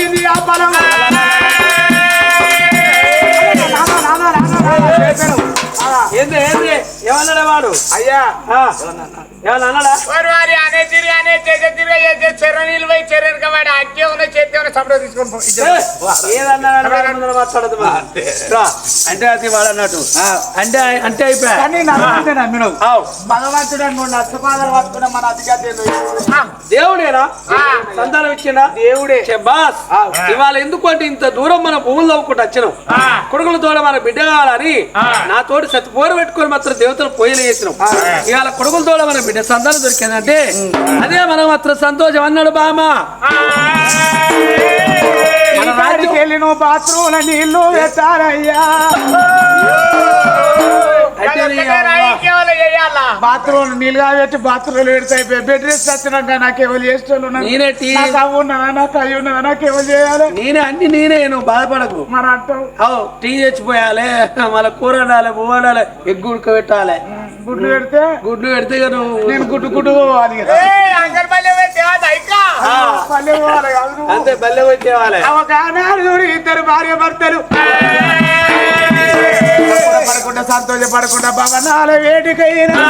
పోయింది ఆ అయ్యా ఏమన్నా అన్నాడా వారు అనే తిరిగి అనే చేసే తిరిగి చేసే చెర్ర నీళ్ళు పోయి చెర్రని కాబట్టి అక్కే ఉన్నాయి చేతి తీసుకొని. ఏదన్నా మాట్లాడదు అంటే అది వాడు అన్నట్టు అంటే అంటే అయిపోయా? కానీ నమ్మంటే నమ్మినవు ఆవ్. భగవంతుడు పట్టుకున్న మన అధికారులు దేవుడేనా. సంతానం ఇచ్చిండా? దేవుడే. బాస్ ఇవాళ ఎందుకు అంటే ఇంత దూరం మన భూములు తవ్వుకుంటూ వచ్చినాం? ఆ. కొడుకుల తోడ మన బిడ్డ కావాలని ఆ. నా తోటి సతి పోరు పెట్టుకొని మాత్రం దేవతలు పోయలు చేసినాం. ఇవాళ కొడుకుల తోడ మన బిడ్డ సంతానం దొరికిందంటే అదే మనం మాత్రం సంతోషం అన్నాడు బామా వెళ్ళిన బాత్రూమ్ల నీళ్ళు పెట్టారయ్యా బాత్రూమ్ నీళ్ళుగా పెట్టి బాత్రూమ్లు పెడతాయి బెడ్ రెస్ట్ వచ్చినాక నాకు ఎవరు టీ- నాకు అవి ఉన్నదా? నాకు అవి ఉన్నదా? నాకు ఎవరు చేయాలి? నేనే అన్ని నేనే నువ్వు బాధపడకు. మరి అంటావు? అవు టీ తెచ్చిపోయాలి మళ్ళీ కూర వండాలి పువ్వు వండాలి ఎగ్గు ఉడకబెట్టాలి. గుడ్లు పెడితే? గుడ్లు పెడితే నువ్వు నేను గుడ్డు గుడ్డు పోవాలి కదా. అంతే బల్లె వచ్చేవాలి ఇద్దరు భార్య భర్తలు. సంతోషపడకుండా భవనాల వేడికైనా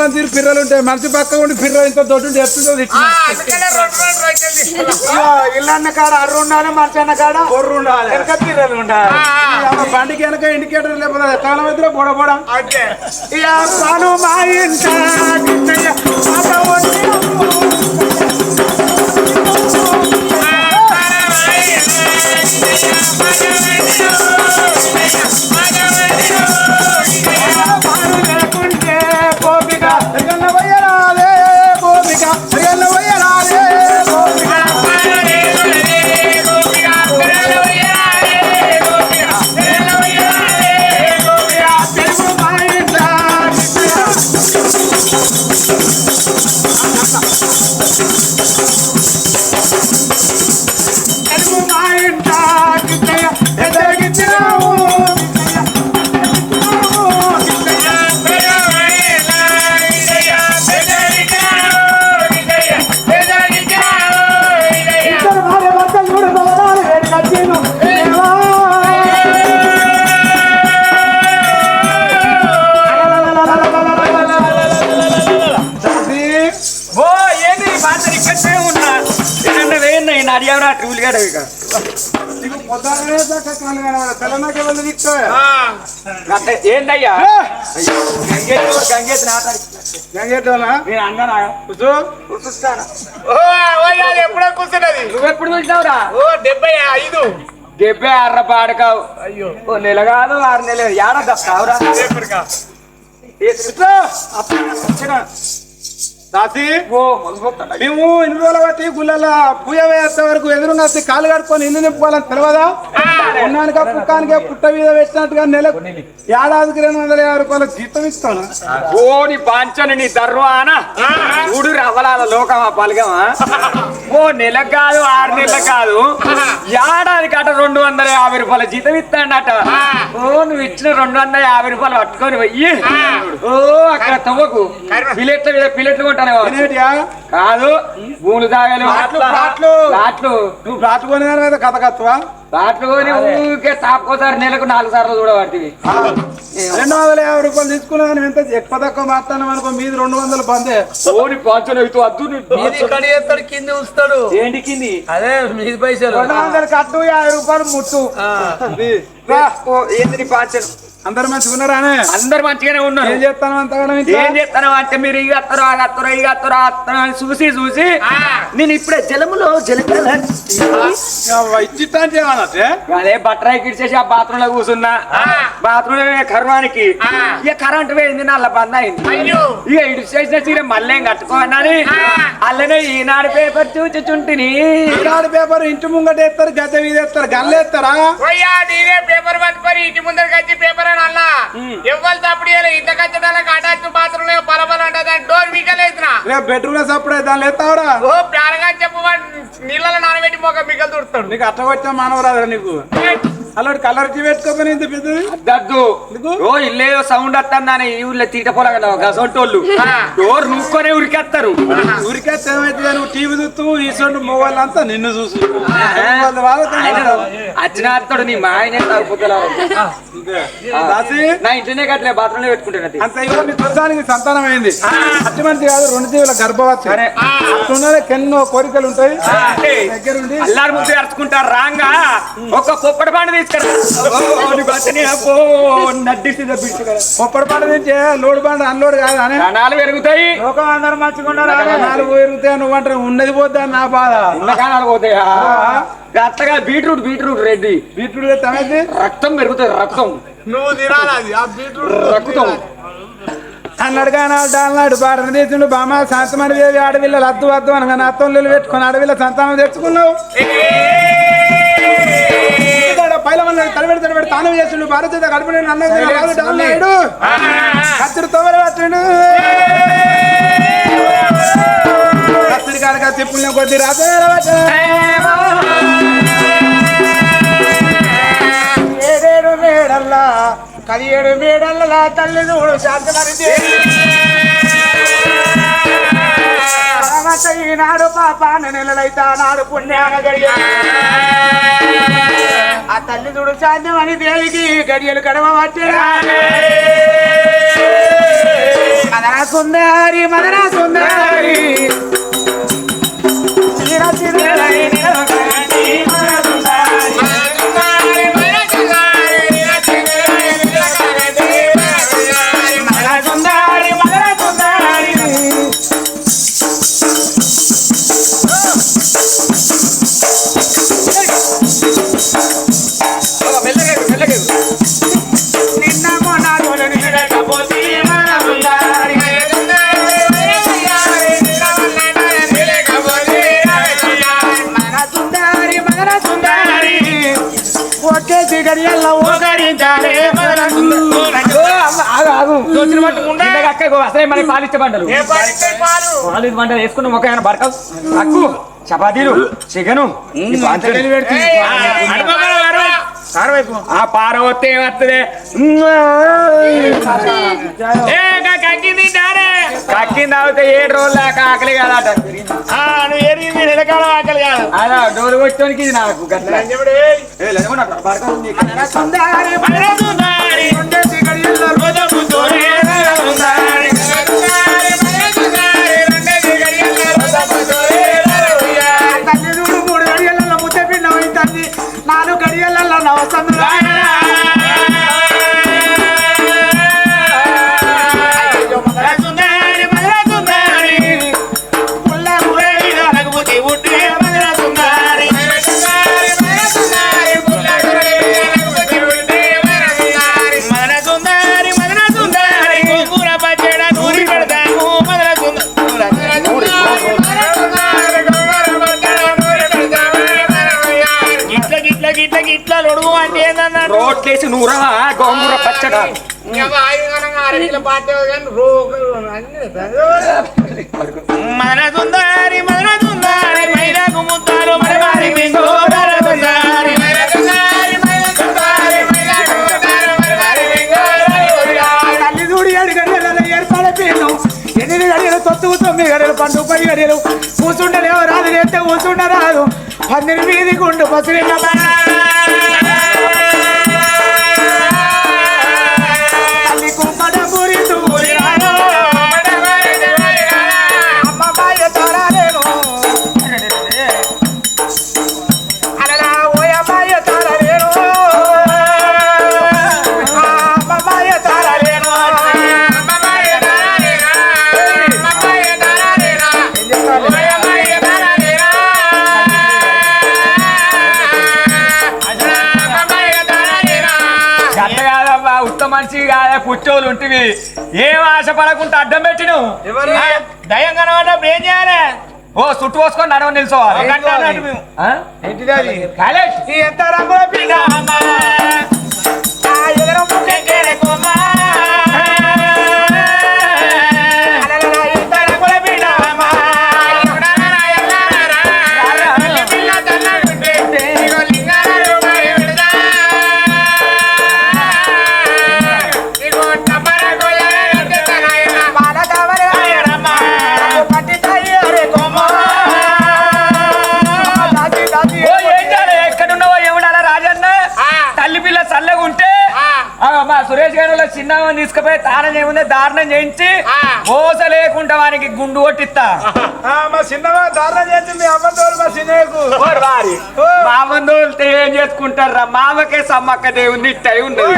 అధికారం తీరు పిర్రలు ఉంటాయి మనిషి పక్క ఉండి పిర్ర ఇంత దొడ్డు చెప్తుందో ఇల్లన్న కాడ అర్రు ఉండాలి మనిషి అన్న కాడ బొర్రు ఉండాలి వెనక పిర్రలు ఉండాలి బండికి వెనక ఇండికేటర్ లేకపోతే కాలం అయితే బొడ బొడ మా ఇంట కృష్ణయ్య ఏ! గంగేశ్వర గంగేశ్వర నాటాడు? నేను అన్నానా? కూర్చో. అది ఎప్పుడో కూర్చున్నది. నువ్వెప్పుడు చూసినావురా? ఓ డెబ్బై ఐదు. డెబ్బై ఆరు పాడకావు. అయ్యో. ఓ నెల కాదు ఆరు నెలలు. ఏడా. కూర్చో. అప్పుడు వచ్చిన. దాసి మేము ఇన్ని రోజులు బట్టి గుళ్ళల్లో పూజ వేసే వరకు ఎదురుగా కాలు కడుక్కొని ఇల్లు నింపుకోవాలని తెలియదా ఉన్నానిక కుక్కానికే పుట్ట మీద పెట్టినట్టుగా నెలకు ఏడాదికి రెండు వందల యాభై రూపాయల జీతం ఇస్తాను. ఓ నీ పాంచని నీ దర్వానా? చూడు రవ్వలాల లోకమా పలకమా ఓ నెల కాదు ఆరు నెలలు కాదు. ఏడాది కట రెండు వందల యాభై రూపాయల జీతం ఇస్తాడట ఓ నువ్వు ఇచ్చిన రెండు వందల యాభై రూపాయలు పట్టుకొని పోయి. ఓ అక్కడ తవ్వకు. పిల్లెట్ల మీద పిల్లెట్లు కాదు భూములు తాగాలి. ప్లాట్లు, ప్లాట్లు. ప్లాట్లు నువ్వు ప్లాట్టుకొని మీద కథ కత్తవా? ప్లాట్లు కొని ఊరికే తాపుకోసారి నెలకు నాలుగు సార్లు చూడబడుతుంది రెండు వందల యాభై రూపాయలు తీసుకున్నా కానీ ఎంత ఎక్కువ తక్కువ మాట్లాడినాం అనుకో మీది రెండు వందలు వద్దు నీ మీది ఇక్కడ చేస్తాడు కింద ఉంచుతాడు. ఏంటి కింది? అదే మీది పైసలు. రెండు వందలు కట్టు యాభై రూపాయలు ముట్టు. ఇది. రా. అందరు మంచిగా ఉన్నారానే అందరు మంచిగానే ఉన్నారు. ఏం చేస్తాను అంతగానో? ఏం చేస్తాను అంటే మీరు ఇక అత్తరు ఆగ అత్తరు ఇక అత్తరు అత్తరు అని చూసి చూసి నేను ఇప్పుడే జలములో జలకల ఇచ్చిట్టాంటి ఏమన్నట్టే అదే? బట్టరాయి కిడిచేసి ఆ బాత్రూమ్లో కూర్చున్నా బాత్రూమ్ కర్వానికి ఇక కరెంట్ పోయింది నల్ల బంద్ అయింది. అయ్యో. ఇక ఇటు చేసిన చీర మళ్ళీ కట్టుకోనని అల్లనే ఈనాడు పేపర్ చూచి చుంటిని ఈనాడు పేపర్ ఇంటి ముంగట వేస్తారు గద్దె మీద వేస్తారు గల్లు వేస్తారా పోయా నేనే పేపర్ పట్టుకొని ఇంటి ముందరికి వచ్చి పేపర్ అని అన్నా ఎవ్వరు తప్పుడు ఇంత కచ్చడానికి అటాచ్ బాత్రూమ్ బలబల డోర్ మీకలేసిన బెడ్రూమ్లో సప్పుడే దానిలో ఎత్తావురా ఓ ప్రాణగా చెప్పు నీళ్ళలో నానబెట్టి మొక్క మిగలు తుడుతాడు నీకు అట్ట కొట్టా మానవరాదురా నీకు? అలాంటి కలర్ టీ పెట్టుకోపోయిన ఇంత పెద్దది? దద్దు ఎందుకు? ఓ ఇల్లేదో సౌండ్ వస్తుందని ఈ ఊర్లో తీట పొలగా గసొంటోళ్ళు. డోర్ నూక్కొనే ఉరికేస్తారు ఊరికే ఏమైతే నువ్వు టీవీ చూస్తూ ఈసొంటి మొబైల్ అంతా నిన్ను చూసు. వాళ్ళ వాళ్ళతో అచ్చిన అత్తడు నీ మా ఆయనే నా ఇంట్లోనే కట్టలే బాత్రూమ్లో పెట్టుకుంటాను అంత ఇవ్వ నీ దృశ్యానికి సంతానం అయింది అట్టి మనిషి కాదు రెండు జీవుల గర్భవతి. సరే. అట్లున్నదే ఎన్నో కోరికలు ఉంటాయి. దగ్గరుండి. అల్లారు ముద్దు అరుచుకుంటారు రాంగా. ఒక పొప్పటి పండు కదా. పొప్పటి పంట నుంచి లోడ్ బండ అన్లోడ్ కాదు అని ప్రాణాలు పెరుగుతాయి. లోకం అందరు మంచిగున్నారు నాలుగు పెరుగుతాయి. నువ్వు అంటారు ఉన్నది పోద్దా నా బాధ? ఉన్న కాణాలు పోతాయా? అత్తగా బీట్రూట్ బీట్రూట్ రెడ్డి. బీట్రూట్ రక్తం పెరుగుతుంది రక్తం. నువ్వు తినాలి అది. ఆ బీట్రూట్ రక్తం. అన్నాడు కానీ అన్నాడు భారతదేశంలో బామ శాంతమని దేవి అడవిలో అద్దు వద్దు అనగా అత్తంలో పెట్టుకుని అడవిలో సంతానం తెచ్చుకున్నావు. పైల తడబెడి తడబెడి తాను చేస్తుండు భారత గడపడి అన్నాడు కత్తిరి తొవర పట్టిండు. కత్తిరి కాడక తిప్పుల్ని కొద్ది రాత్రి మేడల్లా పదిహేడు మేడల్లా తల్లి చూడు శాంతమని ఈనాడు పాపాన నెలలైతా నాడు పుణ్యాన గడియ. ఆ తల్లి చూడు సాధ్యమని దేవికి గడియలు కడవ పట్టినా. మదనా సుందరి మదనా సుందరి. పాలిచ్చే పంటలు ఏ పడితే పాలు? పాలు పంటలు వేసుకున్న ఏమైనా బరకవు అక్కు చపాతీలు చికెను. ఆ పారవత్తే ఏమత్తదే కక్కింది కక్కింది తాగితే ఏడు రోజులు దాకా ఆకలి కాదట. నువ్వు ఎరిగింది నిలకాలం ఆకలి కాదు. అలా డోలు కొట్టడానికి ఇది నాకు గట్ల. నాలుగు గడియలలో నవసందులు మనవారి మింగు తల్లి చూడి ఏడు గడియల ఏర్పడే పేరు. ఎనిమిది గడియలు తొత్తు తొమ్మిది గడియలు పండు పది గడియలు. కూర్చుంటలేవు రాదు లేస్తే కూర్చుంట రాదు పందిరి మీది గుండు పసిరిన్న దయం కనబడ్డప్పుడు ఏం చేయాలి? ఓ చుట్టు పోసుకొని నడవ నిల్చోవాలి. ఎంత రంగుల పిల్ల? చిన్నవని తీసుకుపోయి తానం ఏముంది దారుణం చేయించి మోస లేకుండా వానికి గుండు కొట్టిస్తా. ఆ, మా చిన్నవా దారుణం చేసి మీ అమ్మతోడు మా చిన్నయ్యకు. ఓరి వారి. మా బంధువులతో ఏం చేసుకుంటారా మామకే సమ్మక్క దేవుంది ఇట్టై ఉన్నది.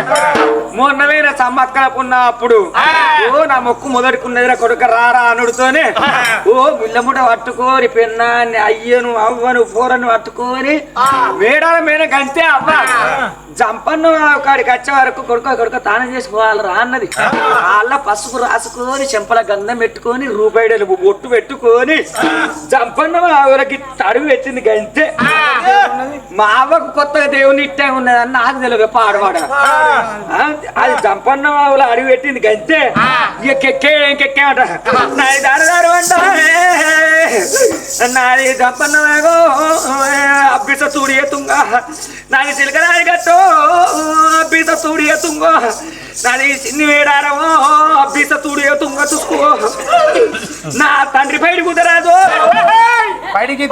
మొన్నమైన సమ్మక్కలకు ఉన్నప్పుడు ఓ నా మొక్కు మొదటికున్నదిరా కొడుక రారా అనుడుతోనే ఓ ముళ్ళముట పట్టుకోని పెన్నాన్ని అయ్యను అవ్వను పోరను పట్టుకొని వేడాల మీద గంతే అవ్వ. జంపన్న కాడికి వచ్చే వరకు కొడుక కొడుక తానం చేసుకోవాలరా అన్నది. వాళ్ళ పసుపు రాసుకొని చెంపల గంధం పెట్టుకొని రూపాయలు బొట్టు పెట్టుకొని జంపన్న ఊరికి తడుగు పెట్టింది గంతే. మా అవ్వకు కొత్తగా దేవుని ఇట్టే ఉన్నదని నాకు తెలియదు పాడవాడ. అది జంపన్న వాళ్ళు అడుగు పెట్టింది గంతే. ఇక కెక్కే కెక్కే అంట. నాది దారి దారి అంట. నాది జంపన్న అబ్బిస తూడి ఎత్తుంగా నాది చిలకరాయి గట్టో. అబ్బిస తూడి ఎత్తుంగో నాది చిన్ని వేడారమో అబ్బిస తూడి ఎత్తుంగో చూసుకో. నా తండ్రి బయట కుదరాదు బయటికి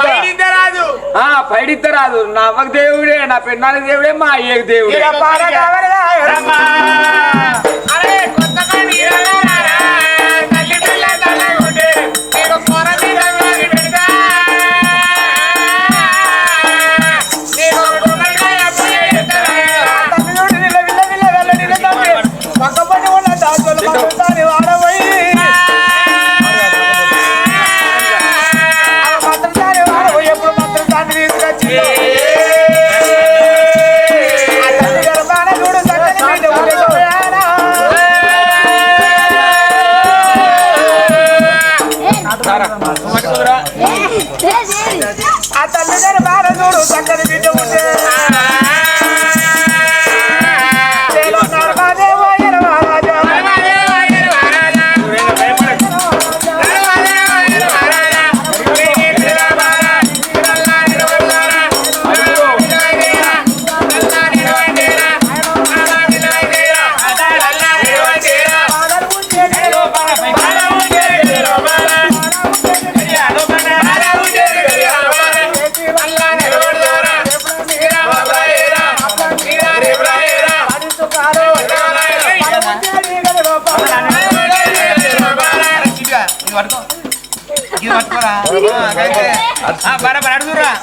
రాదు. ఆ పైడిద్దరాదు నా అవ్వకు దేవుడే నా పెన్నానికి దేవుడే మా అయ్యకు దేవుడే.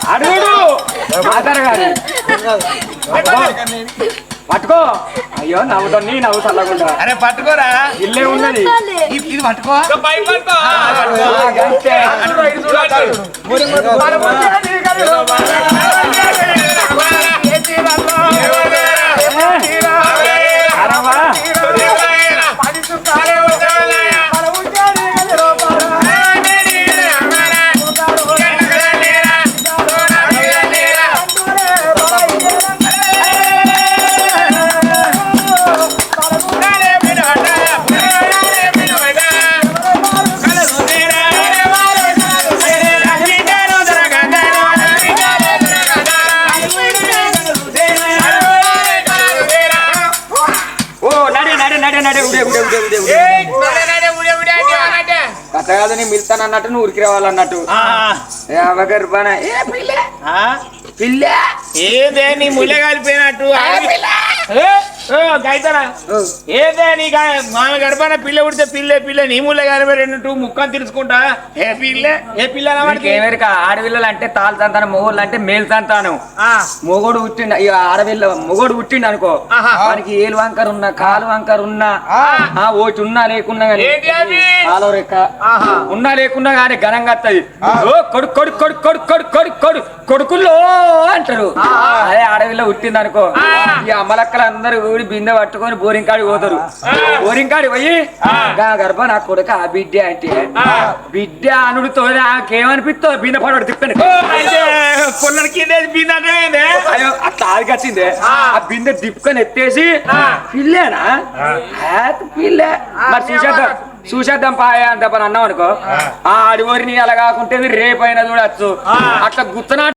అడుగుడు. మాతారు గారు. పట్టుకో. అయ్యో నవ్వుతో నీ నవ్వు చల్లకుండా అరే పట్టుకోరా. ఇల్లే ఉన్నది. ఇది పట్టుకో. ఆ, వస్తాను అన్నట్టు నువ్వు ఉరికి రావాలన్నట్టు అవగారు బాగా ఏ పిల్ల. పిల్ల. ఏదే నీ ముళ్ళ కాలిపోయినట్టు ఏదే నీ గా- మామ గడపన పిల్ల ఉడితే పిల్లే పిల్ల నీ ముల్లె కాలిపోయినట్టు ముక్కని తెలుసుకుంటా ఏ పిల్లే? ఏ పిల్ల? నీకేమెరక ఆడపిల్లలు అంటే తాళ్ళు తంతాను మొగోళ్ళు అంటే మేలు తంతాను ఆ, మొగోడు పుట్టిండు ఇక ఆడపిల్ల మొగోడు పుట్టిండు అనుకో. వానికి ఏలు వంకర ఉన్నా కాలు వంకర ఉన్నా ఆ. ఓటి ఉన్నా లేకున్నా కానీ? కాలో రెక్క. ఆహా. ఉన్నా లేకున్నా కానీ ఘనంగా వస్తుంది ఓ కొడుకు కొడుకు కొడుకు కొడుకు కొడుకు కొడుకు కొడుకు కొడుకుల్లో అంటారు. అదే ఆడపిల్ల పుట్టింది అనుకో ఈ అమ్మలక్కలు అందరూ ఊడి బిందె పట్టుకొని బోరింగ్ కాడికి పోతారు. బోరింగ్ కాడికి పోయి గా గర్భ నా కొడుక ఆ బిడ్డ అంటే. బిడ్డ అనుడితో నాకేమనిపిస్తుంది బిందె పడవాడు? అయ్యో అట్లా ఆదికొచ్చింది ఆ. బిందె దిప్పుకొని ఎత్తేసి పిల్లేనా? పిల్లే. మరి చూసేద్దాం చూసేద్దాం పాయ అంత పని అన్నాం అనుకో ఆ అడివరి నీ అలా కాకుంటే రేపైనా చూడొచ్చు. అట్లా గుత్తనా